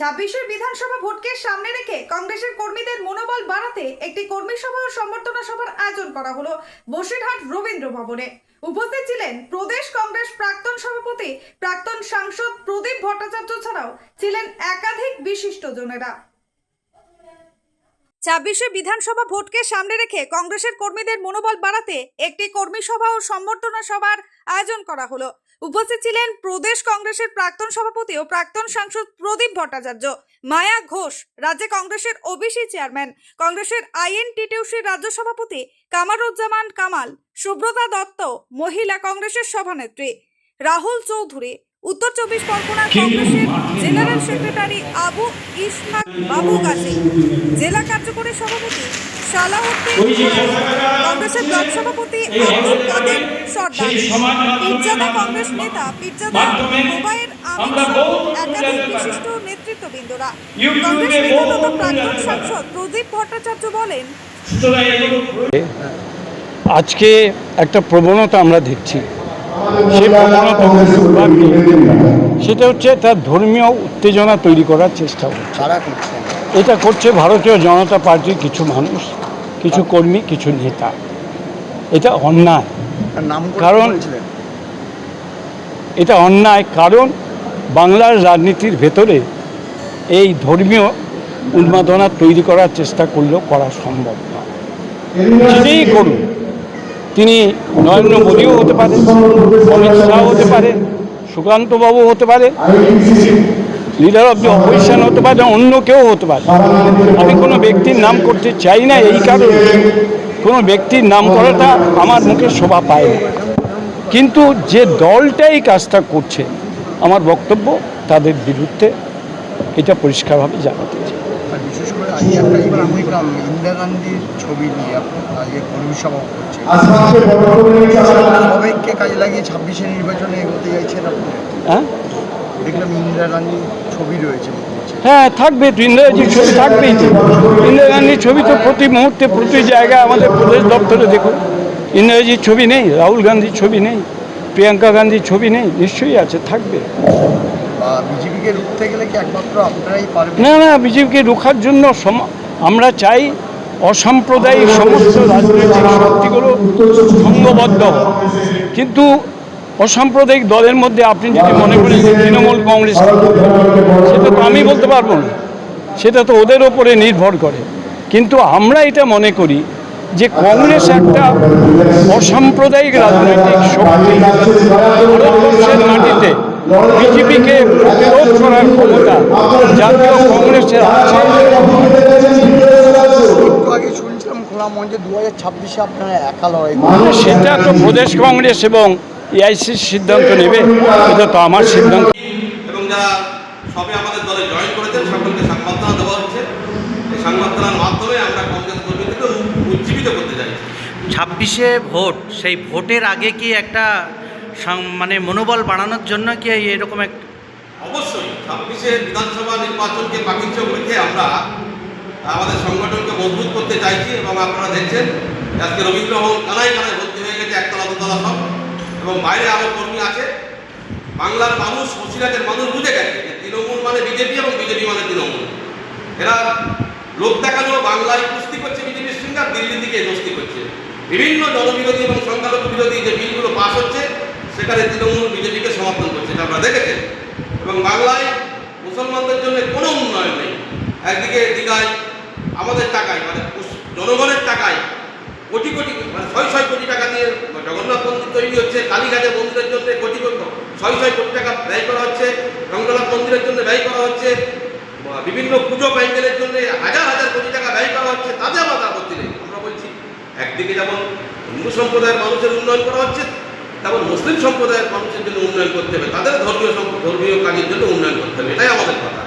ছাব্বিশের বিধানসভা ভোটকে সামনে রেখে কংগ্রেসের কর্মীদের মনোবল বাড়াতে একটি কর্মী সভা ও সম্বর্ধনা সভার আয়োজন করা হলো বসিরহাট রবীন্দ্র ভবনে। উপস্থিত ছিলেন প্রদেশ কংগ্রেস প্রাক্তন সভাপতি, প্রাক্তন সাংসদ প্রদীপ ভট্টাচার্য ছাড়াও ছিলেন একাধিক বিশিষ্টজনেরা ছাব্বিশে বিধানসভা ভোটকে সামনে রেখে কংগ্রেসের কর্মীদের মনোবল বাড়াতে একটি কর্মী সভা ও সম্বর্ধনা সভার আয়োজন করা হলো। উপস্থিত ছিলেন প্রদেশ কংগ্রেসের প্রাক্তন সভাপতি ও প্রাক্তন সাংসদ প্রদীপ ভট্টাচার্য, মায়া ঘোষ, রাজ্যে কংগ্রেসের ওবিসি চেয়ারম্যান, কংগ্রেসের আইএনটিটিউসির রাজ্য সভাপতি কামারুজ্জামান কামাল, সুব্রতা দত্ত, মহিলা কংগ্রেসের সভানেত্রী, রাহুল চৌধুরী উত্তর চব্বিশ পরগনা কংগ্রেসের জেনারেল সেক্রেটারি আবু ইসহাক বাবু গাজী জেলা কার্যকরী সভাপতি সালাউদ্দিন কংগ্রেসের ব্লক সভাপতি আব্দুল কাদের সর্দার। পীরজাদা কংগ্রেস নেতা পীরজাদা মোবাইয়ের আমির একাধিক বিশিষ্ট নেতৃত্ববৃন্দরা। কংগ্রেস নেতা তথা প্রাক্তন সাংসদ প্রদীপ ভট্টাচার্য বলেন। আজকে একটা প্রবণতা আমরা দেখছি। সেই প্রবণতা সেটা হচ্ছে তার ধর্মীয় উত্তেজনা তৈরি করার চেষ্টা হচ্ছে এটা করছে ভারতীয় জনতা পার্টির কিছু মানুষ কিছু কর্মী কিছু নেতা। এটা অন্যায়। কারণ- এটা অন্যায় কারণ বাংলার রাজনীতির ভেতরে এই ধর্মীয় উন্মাদনা তৈরি করার চেষ্টা করলেও করা সম্ভব নয়। করুন। তিনি নরেন্দ্র মোদীও হতে পারে, অমিত শাহ হতে পারে সুকান্তবাবু হতে পারে লিডার অফ দি অপোজিশন হতে পারে, অন্য কেউ হতে পারে। আমি কোনো ব্যক্তির নাম করতে চাই না এই কারণে। কোনো ব্যক্তির নাম করাটা আমার মুখে শোভা পায় না। কিন্তু যে দলটাই কাজটা করছে, আমার বক্তব্য তাদের বিরুদ্ধে এটা পরিষ্কারভাবে জানাতে চাই। আর বিশেষ করে আজকে একটা এবার আমি দেখলাম ইন্দিরা গান্ধীর ছবি নিয়ে আজকে কর্মী সভা করছে সবাইকে কাজে লাগিয়ে ছাব্বিশে নির্বাচনে এগোতে চাইছেন আপনি? হ্যাঁ? দেখলাম ইন্দিরা গান্ধীর ছবি রয়েছে হ্যাঁ থাকবে তো ইন্দিরাজির ছবি থাকবেই তো। ইন্দিরা গান্ধীর ছবি তো প্রতি মুহূর্তে প্রতি জায়গায় আমাদের প্রদেশ দপ্তরে দেখুন। ইন্দিরাজির ছবি নেই রাহুল গান্ধীর ছবি নেই প্রিয়াঙ্কা গান্ধীর ছবি নেই নিশ্চয়ই আছে থাকবে। বিজেপিকে রুখতে গেলে কি একমাত্র আপনারাই পারবেন? না না, বিজেপিকে রোখার জন্য আমরা চাই অসাম্প্রদায়িক সমস্ত রাজনৈতিক শক্তিগুলো সঙ্গবদ্ধ কিন্তু অসাম্প্রদায়িক দলের মধ্যে আপনি যদি মনে করেন যে তৃণমূল কংগ্রেস সেটা তো আমি বলতে পারব না। সেটা তো ওদের ওপরে নির্ভর করে। কিন্তু আমরা এটা মনে করি যে কংগ্রেস একটা অসাম্প্রদায়িক রাজনৈতিক শক্তি। মাটিতে বিজেপিকে প্রতিরোধ করার ক্ষমতা জাতীয় কংগ্রেসের আছে। সেটা তো প্রদেশ কংগ্রেস এবং এআইসির সিদ্ধান্ত নেবে এটা তো আমার সিদ্ধান্ত। এবং যারা সবে আমাদের দলে জয়েন করেছেন সকলকে সংবর্ধনা দেওয়া হচ্ছে। এই সংবর্ধনার মাধ্যমে আমরা কংগ্রেস কর্মীদেরকে উজ্জীবিত করতে চাই ছাব্বিশে ভোট সেই ভোটের আগে কি একটা মানে মনোবল বাড়ানোর জন্য কি এরকম এক অবশ্যই ছাব্বিশে বিধানসভা নির্বাচনকে পাকিচ্য রেখে আমরা আমাদের সংগঠনকে মজবুত করতে চাইছি এবং আপনারা দেখছেন, আজকে রবীন্দ্র ভবন কানায় কানায় ভর্তি হয়ে গেছে একতলা দুতলা সব, এবং বাইরে আরও কর্মী আছে। বাংলার মানুষ, বসিরহাটের মানুষ বুঝে গেছে যে তৃণমূল মানে বিজেপি এবং বিজেপি মানে তৃণমূল। এরা লোক দেখানো, বাংলায় কুস্তি করছে বিজেপির সঙ্গে আর দিল্লি থেকে দোস্তি করছে। বিভিন্ন জনবিরোধী এবং সংখ্যালঘু বিরোধী যে বিলগুলো পাস হচ্ছে সেখানে তৃণমূল বিজেপিকে সমর্থন করছে, এটা আমরা দেখেছি এবং বাংলায় মুসলমানদের জন্য কোনো উন্নয়ন নেই। একদিকে দীঘায় আমাদের টাকায় মানে জনগণের টাকায় কোটি কোটি মানে ছয় ছয় কোটি টাকা দিয়ে জগন্নাথ মন্দির তৈরি হচ্ছে, কালীঘাটে মন্দিরের জন্য কোটি কোটি, ছয় ছয় কোটি টাকা ব্যয় করা হচ্ছে, রঙ্গনাথ মন্দিরের জন্য ব্যয় করা হচ্ছে বিভিন্ন পুজো প্যান্ডেলের জন্য হাজার হাজার কোটি টাকা ব্যয় করা হচ্ছে, তাতে আমাদের আপত্তি নেই। আমরা বলছি, একদিকে যেমন হিন্দু সম্প্রদায়ের মানুষের উন্নয়ন করা হচ্ছে তেমন মুসলিম সম্প্রদায়ের মানুষের জন্য উন্নয়ন করতে হবে, তাদের ধর্মীয় ধর্মীয় কাজের জন্য উন্নয়ন করতে হবে, এটাই আমাদের কথা।